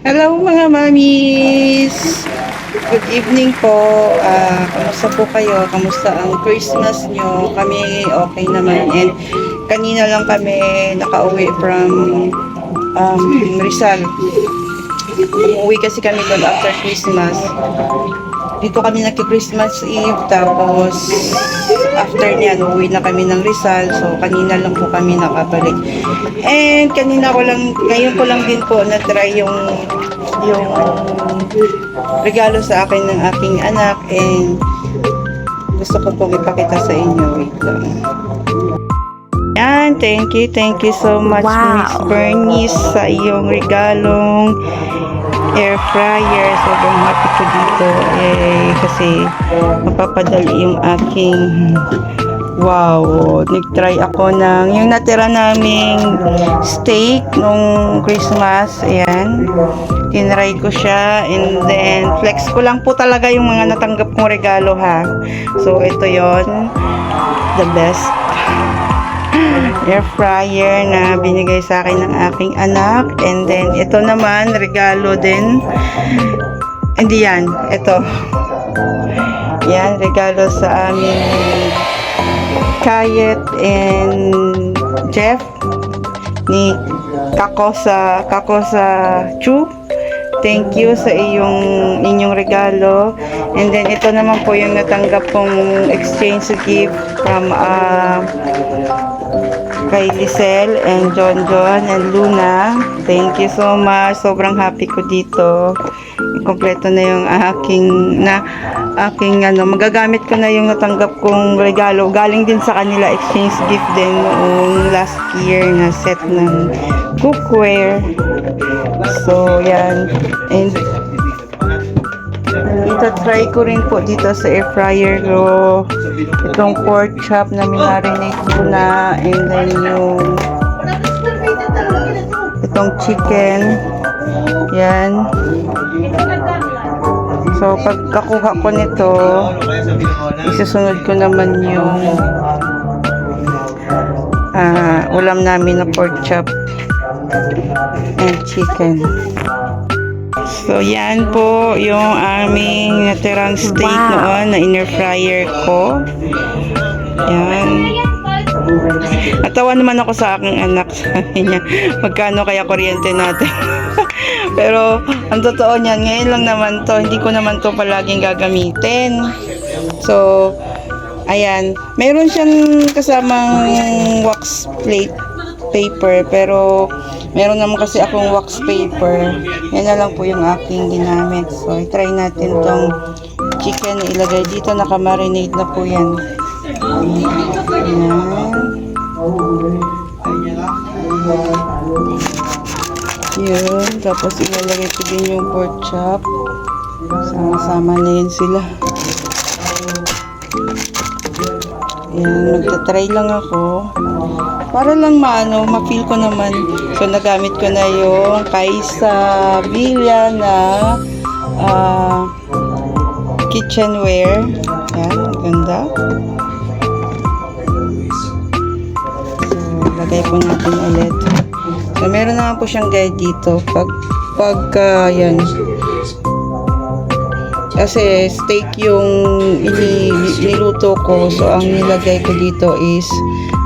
Hello mga mamis! Good evening po. Ah, kamusta po kayo? Kamusta ang Christmas nyo? Kami okay naman. And kanina lang kami nakauwi from um, Rizal. Umuwi kasi kami doon after Christmas. Dito kami nagki-Christmas Eve. Tapos after niyan, uuwi na kami ng Rizal. So kanina lang po kami nakabalik. And kanina ko lang, ngayon ko lang din po na-try yung yung regalo sa akin ng aking anak and gusto ko pong ipakita sa inyo. Wait lang. Yan, thank you, thank you so much Wow. Miss Bernice sa iyong regalong air fryer. Sobrang happy ko dito eh kasi mapapadali yung aking Wow, nag-try ako ng yung natira naming steak nung Christmas. Ayan. Tinry ko siya and then flex ko lang po talaga yung mga natanggap kong regalo ha. So ito yon the best air fryer na binigay sa akin ng aking anak. And then ito naman regalo din. Hindi yan ito. Yan regalo sa aming Kayet and Jeff ni Kako sa Kako sa Chu. Thank you sa iyong inyong regalo. And then ito naman po yung natanggap kong exchange gift from uh, kay Lisel and John John and Luna. Thank you so much. Sobrang happy ko dito. Kompleto na yung aking na aking ano, magagamit ko na yung natanggap kong regalo. Galing din sa kanila exchange gift din noong last year na set ng cookware. So, yan. And ito try ko rin po dito sa air fryer ko itong pork chop na minarinate ko na and then yung itong chicken. Yan. So pagkakuha ko nito isusunod ko naman yung ah, ulam namin na pork chop and chicken So, yan po yung aming natirang steak Wow. noon na inner fryer ko. Yan. Natawa naman ako sa aking anak. Sabi niya, magkano kaya kuryente natin? Pero, ang totoo niyan, ngayon lang naman to. Hindi ko naman to palaging gagamitin. So, ayan. Meron siyang kasamang wax plate paper pero meron naman kasi akong wax paper. Yan na lang po yung aking ginamit. So i-try natin tong chicken na ilagay. Dito nakamarinate na po yan. Yan yun. Tapos ilalagay ko din yung pork chop. Sama-sama na yun sila yan magta-try lang ako para lang maano, ma-feel ko naman. So, nagamit ko na yung Kaisa Villa na ah, kitchenware. Yan, ganda. So, lagay po natin ulit. So, meron naman po siyang guide dito. Pag, pag, ah, yan, kasi steak yung ini, niluto ko. So, ang nilagay ko dito is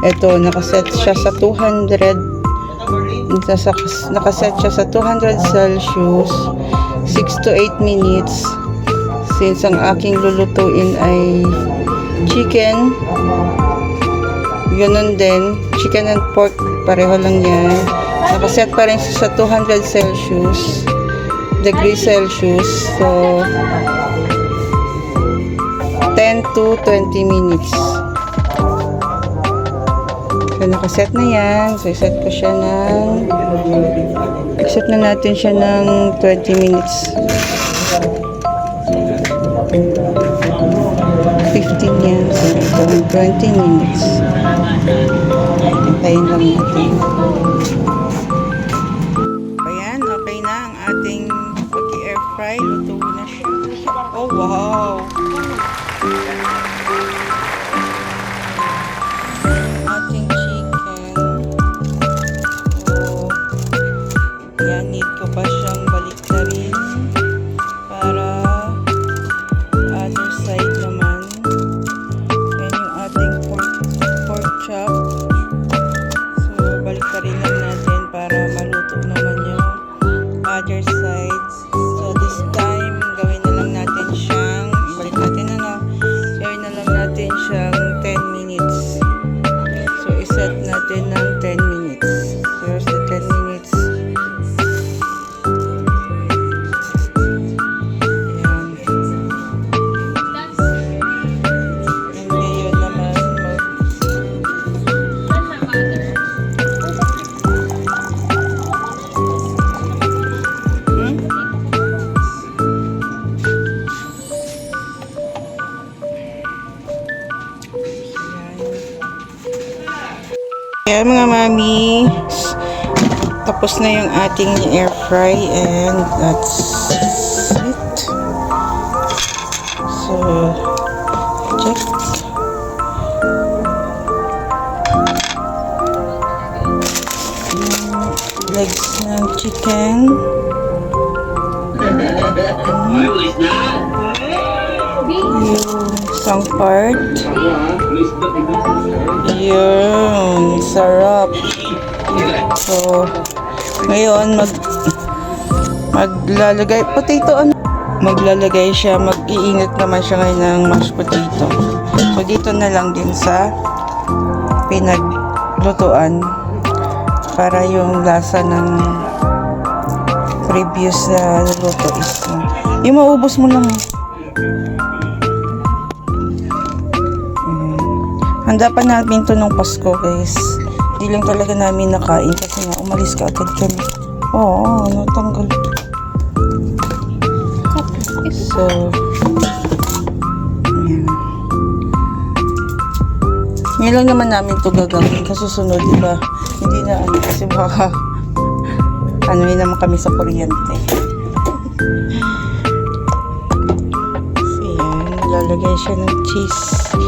ito, nakaset siya sa 200 nasa, nakaset siya sa 200 Celsius 6 to 8 minutes. Since ang aking lulutuin ay chicken ganun din. Chicken and pork pareho lang yan. Nakaset pa rin siya sa 200 Celsius degree Celsius. So 10 to 20 minutes So, nakaset na yan. So, set ko siya ng... Set na natin siya ng 20 minutes. 15 yan. So, ito ng 20 minutes. Hintayin lang natin. Kaya mga mami, tapos na yung ating air fry and that's it. So, check. Legs ng chicken. Yung isang part. Yun, sarap. So, ngayon mag maglalagay potato ano? Maglalagay siya, mag-iinit naman siya ngayon ng mashed potato. So dito na lang din sa pinaglutuan para yung lasa ng previous na luto is yung maubos mo lang. Handa pa namin to nung Pasko guys. Hindi lang talaga namin nakain kasi nga umalis ka agad kami. Oo, natanggal. So, ayan. Ngayon lang naman namin to gagawin kasi susunod, di ba? Hindi na ano, kasi baka ano yun naman kami sa kuryente. So, yan. Lalagay siya ng cheese.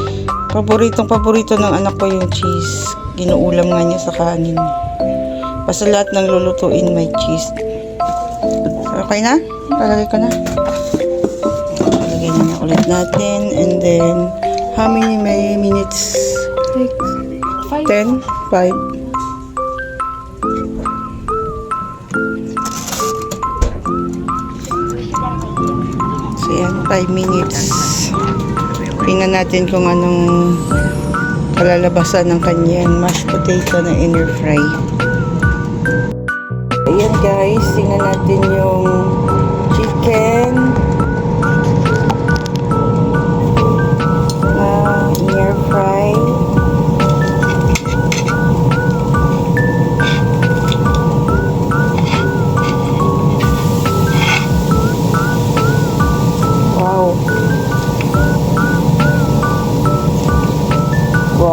Paboritong paborito ng anak ko yung cheese. Ginuulam nga niya sa kanin. Basta lahat ng lulutuin may cheese. Okay na? Lalagay ko na. Lalagay na na ulit natin. And then, how many may minutes? Five. 10? 5? So yan, 5 minutes. Tingnan natin kung anong kalalabasan ng kanyang mashed potato na inner fry. Ayan guys, tingnan natin yung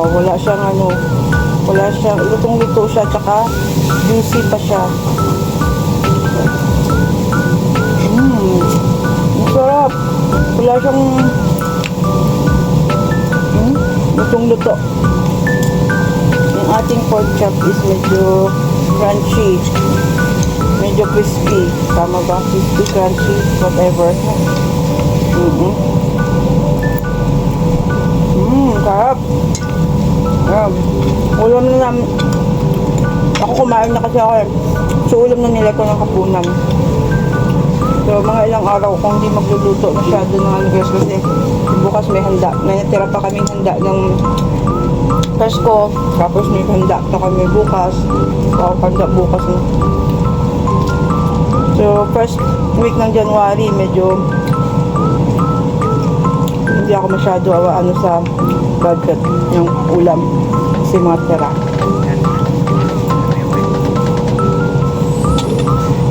Wow, wala siyang ano, wala siyang, lutong-luto siya, tsaka juicy pa siya. Mmm, ang sarap. Wala siyang, hmm, lutong-luto. Yung ating pork chop is medyo crunchy. Medyo crispy. Tama ba? Crispy, crunchy, whatever. Mm-hmm. Mmm, sarap. Um, ulam na namin. Ako kumain na kasi ako eh. So, ulam na nila ko ng kapunan. So, mga ilang araw kung hindi magluluto masyado ng ano guys kasi bukas may handa. May natira pa kaming handa ng Pasko. Tapos may handa na kami bukas. So, handa bukas na. So, first week ng January, medyo hindi ako masyado ano sa budget yung ulam kasi mga tira.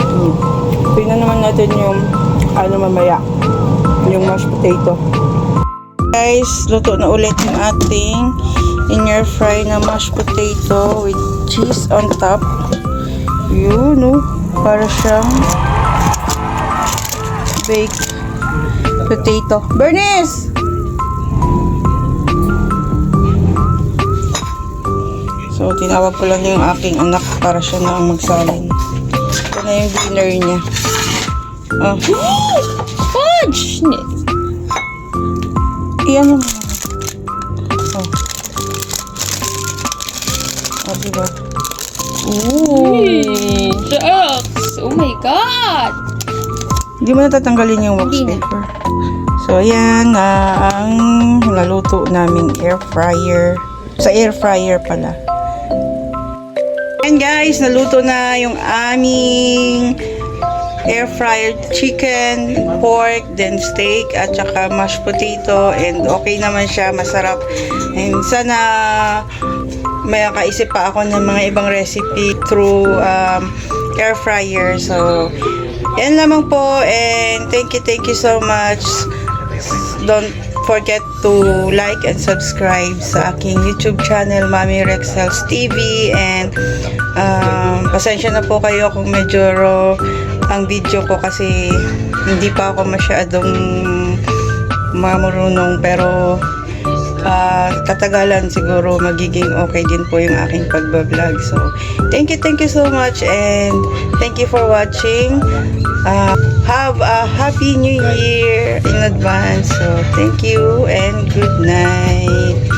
Hmm. Tingnan naman natin yung ano mamaya yung mashed potato. Guys, luto na ulit yung ating inner fry na mashed potato with cheese on top. Yun, no? Para siyang baked potato. Bernice! So, tinawag ko lang yung aking anak para siya na ang magsalin. Ito na yung dinner niya. Oh. Fudge! Iyan mo. Oh. Oh, diba? Ooh! Shucks! Oh my God! Hindi mo natatanggalin yung wax na. paper. So, ayan na ang naluto namin air fryer. Sa air fryer pala. And guys, naluto na yung aming air fryer chicken, pork, then steak, at saka mashed potato. And okay naman siya, masarap. And sana may kaisip pa ako ng mga ibang recipe through um, air fryer. So, yan lamang po. And thank you, thank you so much. Don't forget to like and subscribe sa aking YouTube channel, Mami Rexels TV. And um, pasensya na po kayo kung medyo raw ang video ko kasi hindi pa ako masyadong mamurunong pero ah, katagalan siguro magiging okay din po yung aking pagbablog. So, thank you, thank you so much and thank you for watching. Ah, have a happy new year in advance. So, thank you and good night.